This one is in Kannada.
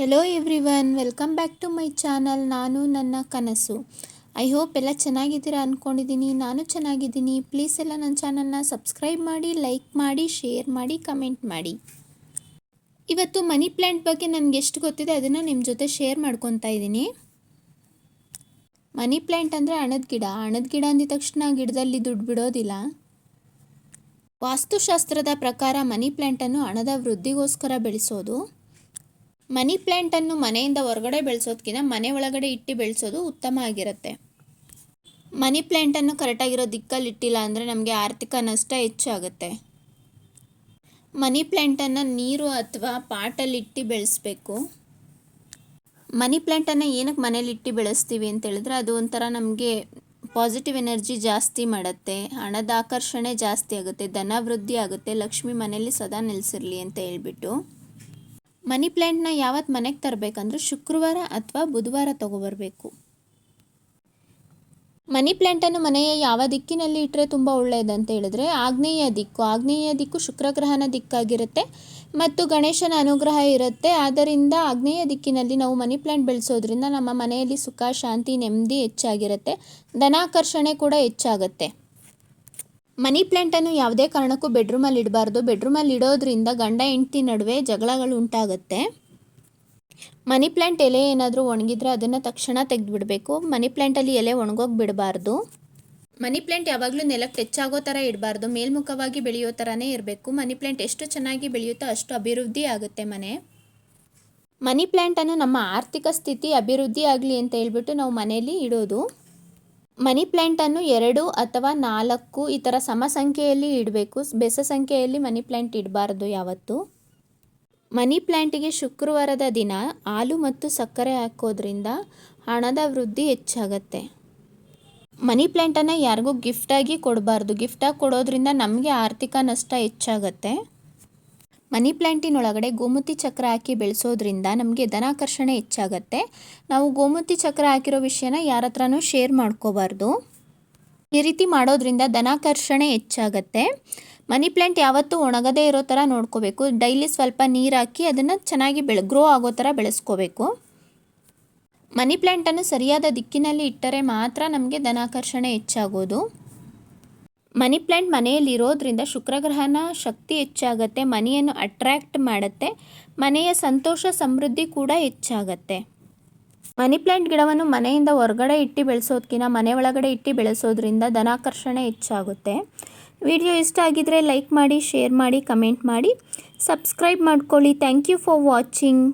Hello everyone welcome back to my channel ನಾನು ನನ್ನ ಕನಸು. ಐ ಹೋಪ್ ಎಲ್ಲ ಚೆನ್ನಾಗಿದ್ದೀರಾ ಅಂದ್ಕೊಂಡಿದ್ದೀನಿ ನಾನು ಚೆನ್ನಾಗಿದ್ದೀನಿ. ಪ್ಲೀಸ್ ಎಲ್ಲ ನನ್ನ ಚಾನಲ್ನ ಸಬ್ಸ್ಕ್ರೈಬ್ ಮಾಡಿ ಲೈಕ್ ಮಾಡಿ ಶೇರ್ ಮಾಡಿ ಕಮೆಂಟ್ ಮಾಡಿ. ಇವತ್ತು ಮನಿ ಪ್ಲ್ಯಾಂಟ್ ಬಗ್ಗೆ ನನಗೆ ಎಷ್ಟು ಗೊತ್ತಿದೆ ಅದನ್ನು ನಿಮ್ಮ ಜೊತೆ ಶೇರ್ ಮಾಡ್ಕೊತಾ ಇದ್ದೀನಿ. ಮನಿ ಪ್ಲ್ಯಾಂಟ್ ಅಂದರೆ ಹಣದ ಗಿಡ. ಹಣದ ಗಿಡ ಅಂದಿದ ತಕ್ಷಣ ಗಿಡದಲ್ಲಿ ದುಡ್ಡು ಬಿಡೋದಿಲ್ಲ. ವಾಸ್ತುಶಾಸ್ತ್ರದ ಪ್ರಕಾರ ಮನಿ ಪ್ಲ್ಯಾಂಟನ್ನು ಹಣದ ವೃದ್ಧಿಗೋಸ್ಕರ ಬೆಳೆಸೋದು. ಮನಿ ಪ್ಲ್ಯಾಂಟನ್ನು ಮನೆಯಿಂದ ಹೊರಗಡೆ ಬೆಳೆಸೋದಕ್ಕಿಂತ ಮನೆ ಒಳಗಡೆ ಇಟ್ಟು ಬೆಳೆಸೋದು ಉತ್ತಮ ಆಗಿರುತ್ತೆ. ಮನಿ ಪ್ಲ್ಯಾಂಟನ್ನು ಕರೆಕ್ಟಾಗಿರೋ ದಿಕ್ಕಲ್ಲಿ ಇಟ್ಟಿಲ್ಲ ಅಂದರೆ ನಮಗೆ ಆರ್ಥಿಕ ನಷ್ಟ ಹೆಚ್ಚಾಗುತ್ತೆ. ಮನಿ ಪ್ಲ್ಯಾಂಟನ್ನು ನೀರು ಅಥವಾ ಪಾಟಲ್ಲಿ ಇಟ್ಟು ಬೆಳೆಸಬೇಕು. ಮನಿ ಪ್ಲ್ಯಾಂಟನ್ನು ಏನಕ್ಕೆ ಮನೇಲಿ ಇಟ್ಟು ಬೆಳೆಸ್ತೀವಿ ಅಂತ ಹೇಳಿದ್ರೆ ಅದು ಒಂಥರ ನಮಗೆ ಪಾಸಿಟಿವ್ ಎನರ್ಜಿ ಜಾಸ್ತಿ ಮಾಡುತ್ತೆ, ಹಣದ ಆಕರ್ಷಣೆ ಜಾಸ್ತಿ ಆಗುತ್ತೆ, ಧನ ವೃದ್ಧಿ ಆಗುತ್ತೆ, ಲಕ್ಷ್ಮಿ ಮನೆಯಲ್ಲಿ ಸದಾ ನೆಲೆಸಿರಲಿ ಅಂತ ಹೇಳ್ಬಿಟ್ಟು. ಮನಿ ಪ್ಲ್ಯಾಂಟ್ನ ಯಾವತ್ತು ಮನೆಗೆ ತರಬೇಕಂದ್ರೆ ಶುಕ್ರವಾರ ಅಥವಾ ಬುಧವಾರ ತೊಗೊಬರ್ಬೇಕು. ಮನಿ ಪ್ಲ್ಯಾಂಟನ್ನು ಮನೆಯ ಯಾವ ದಿಕ್ಕಿನಲ್ಲಿ ಇಟ್ಟರೆ ತುಂಬ ಒಳ್ಳೆಯದಂತ ಹೇಳಿದ್ರೆ ಆಗ್ನೇಯ ದಿಕ್ಕು. ಆಗ್ನೇಯ ದಿಕ್ಕು ಶುಕ್ರಗ್ರಹನ ದಿಕ್ಕಾಗಿರುತ್ತೆ ಮತ್ತು ಗಣೇಶನ ಅನುಗ್ರಹ ಇರುತ್ತೆ. ಆದ್ದರಿಂದ ಆಗ್ನೇಯ ದಿಕ್ಕಿನಲ್ಲಿ ನಾವು ಮನಿ ಪ್ಲ್ಯಾಂಟ್ ಬೆಳೆಸೋದ್ರಿಂದ ನಮ್ಮ ಮನೆಯಲ್ಲಿ ಸುಖ, ಶಾಂತಿ, ನೆಮ್ಮದಿ ಹೆಚ್ಚಾಗಿರುತ್ತೆ. ಧನಾಕರ್ಷಣೆ ಕೂಡ ಹೆಚ್ಚಾಗುತ್ತೆ. ಮನಿ ಪ್ಲ್ಯಾಂಟನ್ನು ಯಾವುದೇ ಕಾರಣಕ್ಕೂ ಬೆಡ್ರೂಮಲ್ಲಿ ಇಡಬಾರ್ದು. ಬೆಡ್ರೂಮಲ್ಲಿ ಇಡೋದ್ರಿಂದ ಗಂಡ, ಹೆಂಡತಿ ನಡುವೆ ಜಗಳಗಳು ಉಂಟಾಗುತ್ತೆ. ಮನಿ ಪ್ಲ್ಯಾಂಟ್ ಎಲೆ ಏನಾದರೂ ಒಣಗಿದ್ರೆ ಅದನ್ನು ತಕ್ಷಣ ತೆಗೆದುಬಿಡಬೇಕು. ಮನಿ ಪ್ಲ್ಯಾಂಟಲ್ಲಿ ಎಲೆ ಒಣಗೋಗಿ ಬಿಡಬಾರ್ದು. ಮನಿ ಪ್ಲ್ಯಾಂಟ್ ಯಾವಾಗಲೂ ನೆಲಕ್ಕೆ ಆಗೋ ಥರ ಇಡಬಾರ್ದು. ಮೇಲ್ಮುಖವಾಗಿ ಬೆಳೆಯೋ ಥರನೇ ಇರಬೇಕು. ಮನಿ ಪ್ಲ್ಯಾಂಟ್ ಎಷ್ಟು ಚೆನ್ನಾಗಿ ಬೆಳೆಯುತ್ತೋ ಅಷ್ಟು ಅಭಿವೃದ್ಧಿ ಆಗುತ್ತೆ ಮನೆ. ಮನಿ ಪ್ಲ್ಯಾಂಟನ್ನು ನಮ್ಮ ಆರ್ಥಿಕ ಸ್ಥಿತಿ ಅಭಿವೃದ್ಧಿ ಆಗಲಿ ಅಂತ ಹೇಳ್ಬಿಟ್ಟು ನಾವು ಮನೆಯಲ್ಲಿ ಇಡೋದು. ಮನಿ ಪ್ಲ್ಯಾಂಟನ್ನು ಎರಡು ಅಥವಾ ನಾಲ್ಕು ಈ ಥರ ಸಮ ಸಂಖ್ಯೆಯಲ್ಲಿ ಇಡಬೇಕು. ಬೆಸ ಸಂಖ್ಯೆಯಲ್ಲಿ ಮನಿ ಪ್ಲ್ಯಾಂಟ್ ಇಡಬಾರ್ದು ಯಾವತ್ತು. ಮನಿ ಪ್ಲ್ಯಾಂಟಿಗೆ ಶುಕ್ರವಾರದ ದಿನ ಹಾಲು ಮತ್ತು ಸಕ್ಕರೆ ಹಾಕೋದ್ರಿಂದ ಹಣದ ವೃದ್ಧಿ ಹೆಚ್ಚಾಗತ್ತೆ. ಮನಿ ಪ್ಲ್ಯಾಂಟನ್ನು ಯಾರಿಗೂ ಗಿಫ್ಟಾಗಿ ಕೊಡಬಾರ್ದು. ಗಿಫ್ಟಾಗಿ ಕೊಡೋದ್ರಿಂದ ನಮಗೆ ಆರ್ಥಿಕ ನಷ್ಟ ಹೆಚ್ಚಾಗತ್ತೆ. ಮನಿ ಪ್ಲ್ಯಾಂಟಿನೊಳಗಡೆ ಗೋಮೂತಿ ಚಕ್ರ ಹಾಕಿ ಬೆಳೆಸೋದ್ರಿಂದ ನಮಗೆ ಧನಾಕರ್ಷಣೆ ಹೆಚ್ಚಾಗತ್ತೆ. ನಾವು ಗೋಮೂತಿ ಚಕ್ರ ಹಾಕಿರೋ ವಿಷಯನ ಯಾರ ಹತ್ರನೂ ಶೇರ್ ಮಾಡ್ಕೋಬಾರ್ದು. ಈ ರೀತಿ ಮಾಡೋದ್ರಿಂದ ಧನಾಕರ್ಷಣೆ ಹೆಚ್ಚಾಗತ್ತೆ. ಮನಿ ಪ್ಲ್ಯಾಂಟ್ ಯಾವತ್ತೂ ಒಣಗದೇ ಇರೋ ಥರ ನೋಡ್ಕೋಬೇಕು. ಡೈಲಿ ಸ್ವಲ್ಪ ನೀರು ಹಾಕಿ ಅದನ್ನು ಚೆನ್ನಾಗಿ ಬೆಳೆ, ಗ್ರೋ ಆಗೋ ಥರ ಬೆಳೆಸ್ಕೋಬೇಕು. ಮನಿ ಪ್ಲ್ಯಾಂಟನ್ನು ಸರಿಯಾದ ದಿಕ್ಕಿನಲ್ಲಿ ಇಟ್ಟರೆ ಮಾತ್ರ ನಮಗೆ ಧನಾಕರ್ಷಣೆ ಹೆಚ್ಚಾಗೋದು. ಮನಿ ಪ್ಲ್ಯಾಂಟ್ ಮನೆಯಲ್ಲಿ ಇರೋದ್ರಿಂದ ಶುಕ್ರಗ್ರಹನ ಶಕ್ತಿ ಹೆಚ್ಚಾಗತ್ತೆ, ಮನೆಯನ್ನು ಅಟ್ರ್ಯಾಕ್ಟ್ ಮಾಡುತ್ತೆ, ಮನೆಯ ಸಂತೋಷ ಸಮೃದ್ಧಿ ಕೂಡ ಹೆಚ್ಚಾಗತ್ತೆ. ಮನಿ ಪ್ಲ್ಯಾಂಟ್ ಗಿಡವನ್ನು ಮನೆಯಿಂದ ಹೊರಗಡೆ ಇಟ್ಟು ಬೆಳೆಸೋದಕ್ಕಿಂತ ಮನೆ ಒಳಗಡೆ ಇಟ್ಟು ಬೆಳೆಸೋದ್ರಿಂದ ಧನಾಕರ್ಷಣೆ ಹೆಚ್ಚಾಗುತ್ತೆ. ವಿಡಿಯೋ ಇಷ್ಟ ಆಗಿದರೆ ಲೈಕ್ ಮಾಡಿ, ಶೇರ್ ಮಾಡಿ, ಕಮೆಂಟ್ ಮಾಡಿ. ಸಬ್ಸ್ಕ್ರೈಬ್ ಮಾಡ್ಕೊಳ್ಳಿ. Thank you for watching.